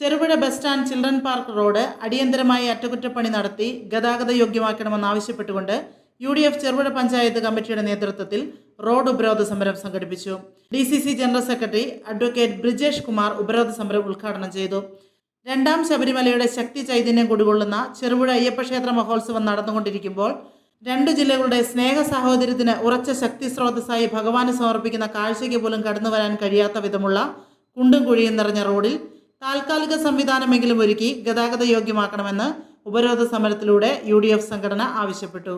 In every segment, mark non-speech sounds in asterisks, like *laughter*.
Cherupuzha bus stand children park road അടിയന്തരമായി അറ്റകുറ്റപ്പണി നടത്തി ഗതാഗത യോഗ്യമാക്കണമെന്നാവശ്യപ്പെട്ടുകൊണ്ട് U D F Cherupuzha panchayat കമ്മിറ്റിയുടെ നേതൃത്വത്തിൽ റോഡ് ഉപരോധ സമരം സംഘടിപ്പിച്ചു. D C C general secretary advocate Brijesh Kumar ഉപരോധ സമരം ഉദ്ഘാടനം ചെയ്തു. രണ്ടാം ശബരിമലയുടെ ശക്തി ചൈതന്യം കുടികൊള്ളുന്ന ചെറുപുഴ അയ്യപ്പക്ഷേത്ര മഹോത്സവം നടന്നുകൊണ്ടിരിക്കുമ്പോൾ രണ്ട് ജില്ലകളുടെ സ്നേഹ സാഹോദര്യത്തിന് ഉറച്ച ശക്തി സ്രോതസ്സായി ഭഗവാന് സമർപ്പിക്കുന്ന കാഴ്ചയ്ക്ക് പോലും കടന്നു വരാൻ കഴിയാത്ത വിധമുള്ള കുണ്ടും കുഴിയും നിറഞ്ഞ റോഡിൽ താൽക്കാലിക സംവിധാനമെങ്കിലും ഒരുക്കി ഗതാഗത യോഗ്യമാക്കണമെന്ന് ഉപരോധ സമരത്തിലൂടെ യു ഡി എഫ് സംഘടന ആവശ്യപ്പെട്ടു.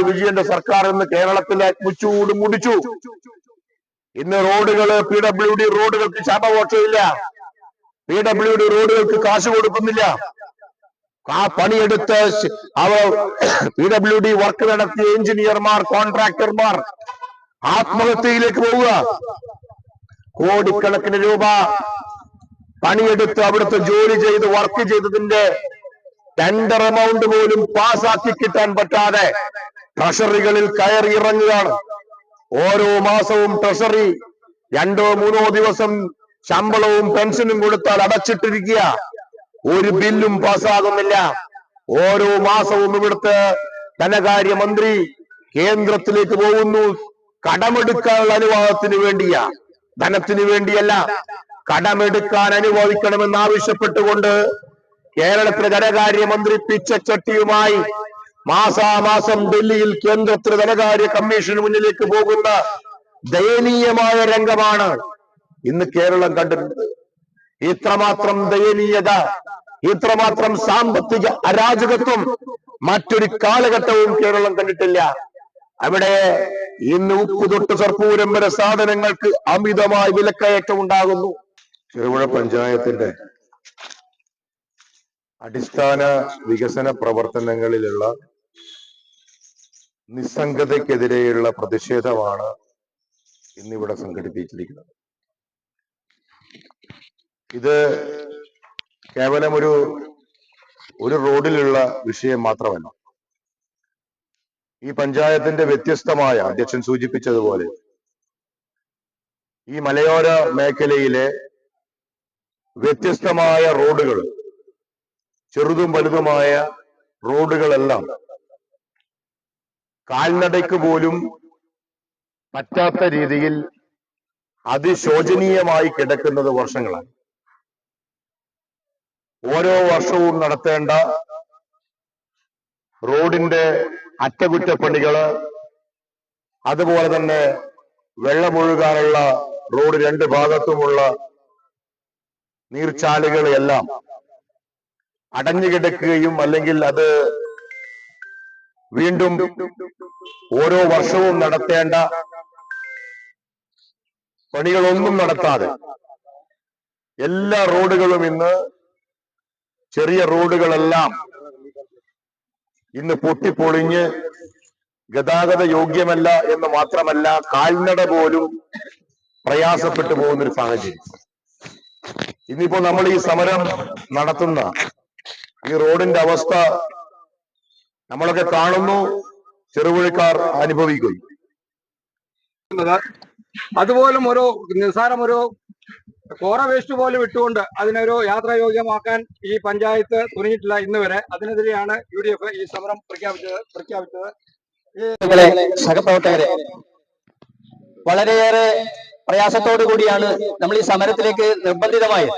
പിണറായി വിജയന്റെ സർക്കാർ ഇന്ന് കേരളത്തിലെ മുച്ചൂട് മുടിച്ചു. ഇന്ന് റോഡുകൾ പി ഡബ്ല്യു ഡി റോഡുകൾക്ക് ശാപമോക്ഷമില്ല പി ഡബ്ല്യു ഡി റോഡുകൾക്ക് കാശ് കൊടുക്കുന്നില്ല. ആ പണിയെടുത്ത് അവർ *coughs* പി ഡബ്ല്യു ഡി വർക്ക് നടത്തിയ എഞ്ചിനീയർമാർ കോൺട്രാക്ടർമാർ ആത്മഹത്യയിലേക്ക് പോവുക. കോടിക്കണക്കിന് രൂപ പണിയെടുത്ത് അവിടുത്തെ ജോലി ചെയ്ത് വർക്ക് ചെയ്തതിന്റെ ടെൻഡർ എമൗണ്ട് പോലും പാസ്സാക്കി കിട്ടാൻ പറ്റാതെ ട്രഷറികളിൽ കയറി ഇറങ്ങുകയാണ് ഓരോ മാസവും ട്രഷറി രണ്ടോ മൂന്നോ ദിവസം ശമ്പളവും പെൻഷനും കൊടുത്താൽ അടച്ചിട്ടിരിക്കുക. ഒരു ബില്ലും പാസ്സാകുന്നില്ല. ഓരോ മാസവും ഇവിടുത്തെ ധനകാര്യ മന്ത്രി കേന്ദ്രത്തിലേക്ക് പോകുന്നു. കടമെടുക്കാനുള്ള അനുവാദത്തിന് വേണ്ടിയാ. ധനത്തിന് വേണ്ടിയല്ല കടമെടുക്കാൻ അനുവദിക്കണമെന്ന് ആവശ്യപ്പെട്ടുകൊണ്ട് കേരളത്തിലെ ധനകാര്യ മന്ത്രി പിച്ചച്ചട്ടിയുമായി മാസാമാസം ഡൽഹിയിൽ കേന്ദ്രത്തിലെ ധനകാര്യ കമ്മീഷന് മുന്നിലേക്ക് പോകുന്ന ദയനീയമായ രംഗമാണ് ഇന്ന് കേരളം കണ്ടിരുന്നത് ഇത്രമാത്രം ദയനീയത ഇത്രമാത്രം സാമ്പത്തിക അരാജകത്വം മറ്റൊരു കാലഘട്ടവും കേരളം കണ്ടിട്ടില്ല. അവിടെ ഇന്ന് ഉപ്പ് തൊട്ട് സർപ്പൂരം വരെ സാധനങ്ങൾക്ക് അമിതമായ വിലക്കയറ്റം ഉണ്ടാകുന്നു. ചെറുപുഴ പഞ്ചായത്തിന്റെ അടിസ്ഥാന വികസന പ്രവർത്തനങ്ങളിലുള്ള നിസ്സംഗതയ്ക്കെതിരെയുള്ള പ്രതിഷേധമാണ് ഇന്നിവിടെ സംഘടിപ്പിച്ചിരിക്കുന്നത്. ഇത് കേവലം ഒരു ഒരു റോഡിലുള്ള വിഷയം മാത്രമല്ല ഈ പഞ്ചായത്തിന്റെ വ്യത്യസ്തമായ അധ്യക്ഷൻ സൂചിപ്പിച്ചതുപോലെ ഈ മലയോര മേഖലയിലെ വ്യത്യസ്തമായ റോഡുകൾ ചെറുതും വലുതുമായ റോഡുകളെല്ലാം കാൽനടയ്ക്ക് പോലും പറ്റാത്ത രീതിയിൽ അതിശോചനീയമായി കിടക്കുന്നത് വർഷങ്ങളാണ്. ഓരോ വർഷവും നടത്തേണ്ട റോഡിന്റെ അറ്റകുറ്റപ്പണികൾ അതുപോലെ തന്നെ വെള്ളമൊഴുകാനുള്ള റോഡ് രണ്ട് ഭാഗത്തുമുള്ള നീർച്ചാലുകളെല്ലാം അടഞ്ഞുകിടക്കുകയും അല്ലെങ്കിൽ അത് വീണ്ടും ഓരോ വർഷവും നടത്തേണ്ട പണികളൊന്നും നടത്താതെ എല്ലാ റോഡുകളും ഇന്ന് ചെറിയ റോഡുകളെല്ലാം ഇന്ന് പൊട്ടിപ്പൊളിഞ്ഞ് ഗതാഗത യോഗ്യമല്ല എന്ന് മാത്രമല്ല കാൽനട പോലും പ്രയാസപ്പെട്ടു പോകുന്നൊരു സാഹചര്യം. ഇന്നിപ്പോ നമ്മൾ ഈ സമരം നടത്തുന്ന ഈ റോഡിന്റെ അവസ്ഥ നമ്മളൊക്കെ കാണുന്നു ചെറുപുഴക്കാർ അനുഭവിക്കുന്നു അതുപോലും ഒരു നിസ്സാരം ഒരു കോറ വേസ്റ്റ് പോലും ഇട്ടുകൊണ്ട് അതിനൊരു യാത്രായോഗ്യമാക്കാൻ ഈ പഞ്ചായത്ത് തുനിഞ്ഞിട്ടില്ല ഇന്ന് വരെ അതിനെതിരെയാണ് യു ഡി എഫ് ഈ സമരം പ്രഖ്യാപിച്ചത് പ്രഖ്യാപിച്ചത്. സഹപ്രവർത്തകരെ വളരെയേറെ പ്രയാസത്തോടു കൂടിയാണ് നമ്മൾ ഈ സമരത്തിലേക്ക് നിർബന്ധിതമായത്.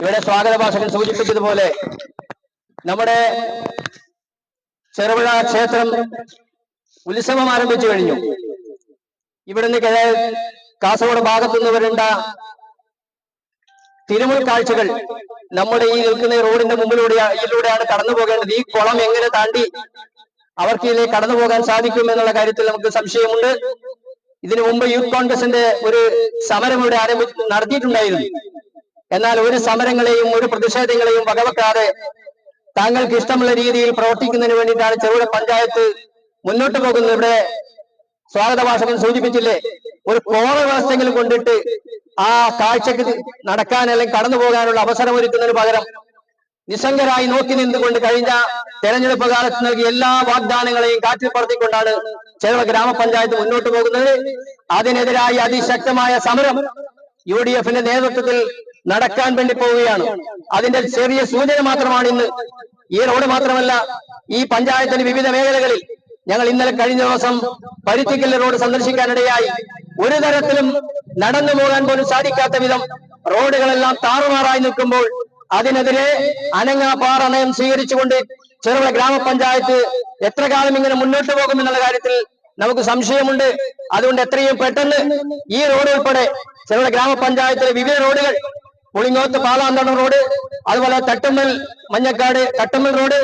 ഇവിടെ സ്വാഗത ഭാഷകൻ സൂചിപ്പിച്ചതുപോലെ നമ്മുടെ ചെറുപുഴ ക്ഷേത്രം ഉത്സവം ആരംഭിച്ചു കഴിഞ്ഞു. ഇവിടുന്ന് കിഴ- കാസർഗോഡ് ഭാഗത്തുനിന്ന് വരേണ്ട തിരുമുൾ കാഴ്ചകൾ നമ്മുടെ ഈ നിൽക്കുന്ന റോഡിന്റെ മുമ്പിലൂടെ ഇതിലൂടെയാണ് കടന്നു പോകേണ്ടത്. ഈ കുളം എങ്ങനെ താണ്ടി അവർക്ക് ഇതിലേക്ക് കടന്നു പോകാൻ സാധിക്കും എന്നുള്ള കാര്യത്തിൽ നമുക്ക് സംശയമുണ്ട്. ഇതിനു മുമ്പ് യൂത്ത് കോൺഗ്രസിന്റെ ഒരു സമരം ഇവിടെ ആരംഭിച്ച് നടത്തിയിട്ടുണ്ടായിരുന്നു. എന്നാൽ ഒരു സമരങ്ങളെയും ഒരു പ്രതിഷേധങ്ങളെയും വകവെക്കാതെ താങ്കൾക്ക് ഇഷ്ടമുള്ള രീതിയിൽ പ്രവർത്തിക്കുന്നതിന് വേണ്ടിയിട്ടാണ് ചെറുപുഴ പഞ്ചായത്ത് മുന്നോട്ട് പോകുന്നത്. ഇവിടെ സ്വാഗത ഭാഷകൻ സൂചിപ്പിച്ചില്ലേ? ഒരു പോറ വ്യവസ്ഥയെങ്കിലും കൊണ്ടിട്ട് ആ കാഴ്ചക്ക് നടക്കാൻ അല്ലെങ്കിൽ കടന്നു പോകാനുള്ള അവസരം ഒരുക്കുന്നതിന് പകരം നിസ്സംഗരായി നോക്കി നിന്നുകൊണ്ട് കഴിഞ്ഞ തെരഞ്ഞെടുപ്പ് കാലത്ത് നൽകിയ എല്ലാ വാഗ്ദാനങ്ങളെയും കാറ്റിൽ പറത്തിക്കൊണ്ടാണ് ഗ്രാമപഞ്ചായത്ത് മുന്നോട്ട് പോകുന്നത്. അതിനെതിരായി അതിശക്തമായ സമരം യു ഡി എഫിന്റെ നേതൃത്വത്തിൽ നടക്കാൻ വേണ്ടി പോവുകയാണ്. അതിന്റെ ചെറിയ സൂചന മാത്രമാണ് ഇന്ന്. ഈ റോഡ് മാത്രമല്ല ഈ പഞ്ചായത്തിന്റെ വിവിധ മേഖലകളിൽ ഞങ്ങൾ ഇന്നലെ കഴിഞ്ഞ ദിവസം പരുത്തിക്കൽ റോഡ് സന്ദർശിക്കാനിടയായി. ഒരു തരത്തിലും നടന്നു പോകാൻ പോലും സാധിക്കാത്ത വിധം റോഡുകളെല്ലാം താറുമാറായി നിൽക്കുമ്പോൾ അതിനെതിരെ അനങ്ങാപ്പാറ നയം സ്വീകരിച്ചുകൊണ്ട് ചെറുപുഴ ഗ്രാമപഞ്ചായത്ത് എത്ര കാലം ഇങ്ങനെ മുന്നോട്ട് പോകുമെന്നുള്ള കാര്യത്തിൽ നമുക്ക് സംശയമുണ്ട്. അതുകൊണ്ട് എത്രയും പെട്ടെന്ന് ഈ റോഡ് ഉൾപ്പെടെ ചെറുപുഴ ഗ്രാമപഞ്ചായത്തിലെ വിവിധ റോഡുകൾ പുളിങ്ങോത്ത് പാലാന്തണം റോഡ് അതുപോലെ തട്ടമ്മൽ മഞ്ഞക്കാട് തട്ടമ്മൽ റോഡ്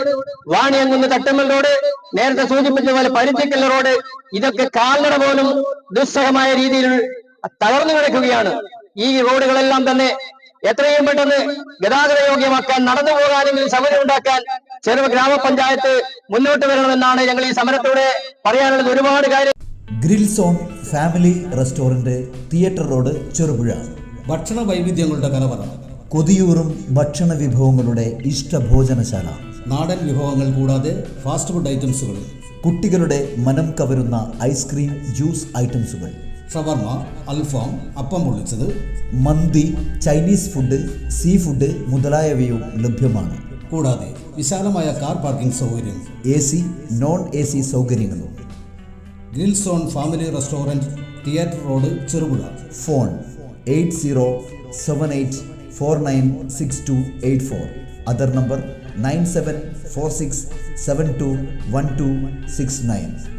വാണിയങ്കുന്ന് തട്ടമ്മൽ റോഡ് നേരത്തെ സൂചിപ്പിച്ച പോലെ പരുത്തിക്കൽ റോഡ് ഇതൊക്കെ കാൽനട പോലും ദുസ്സഹമായ രീതിയിൽ തകർന്നു കിടക്കുകയാണ്. ഈ റോഡുകളെല്ലാം തന്നെ എത്രയും പെട്ടെന്ന് ഗതാഗത യോഗ്യമാക്കാൻ നടന്നു പോകാനെങ്കിലും സൗകര്യം ഉണ്ടാക്കാൻ ചെറുപ ഗ്രാമപഞ്ചായത്ത് മുന്നോട്ട് വരണമെന്നാണ് ഞങ്ങൾ ഈ സമരത്തോടെ പറയാനുള്ളത്. ഒരുപാട് കാര്യം grill zone family restaurant theatre road Cherupuzha. ഭക്ഷണ വൈവിധ്യങ്ങളുടെ കലവറ. കൊതിയൂറും ഭക്ഷണ വിഭവങ്ങളുടെ ഇഷ്ടഭോജനശാല. നാടൻ വിഭവങ്ങൾ കൂടാതെ ഫാസ്റ്റ് ഫുഡ് ഐറ്റംസുകൾ. കുട്ടികളുടെ മനം കവരുന്ന ഐസ്ക്രീം ജ്യൂസ് ഐറ്റംസുകൾ. ഷവർമ അൽഫാം അപ്പം പൊള്ളിച്ചത്. മന്തി ചൈനീസ് ഫുഡ് സീ ഫുഡ് മുതലായവയും ലഭ്യമാണ്. കൂടാതെ വിശാലമായ കാർ പാർക്കിംഗ് സൗകര്യം. A C non A C സൗകര്യങ്ങളും. Grill zone family restaurant theatre road Cherupuzha. Phone eight zero seven eight four nine six two eight four other number nine seven four six seven two one two six nine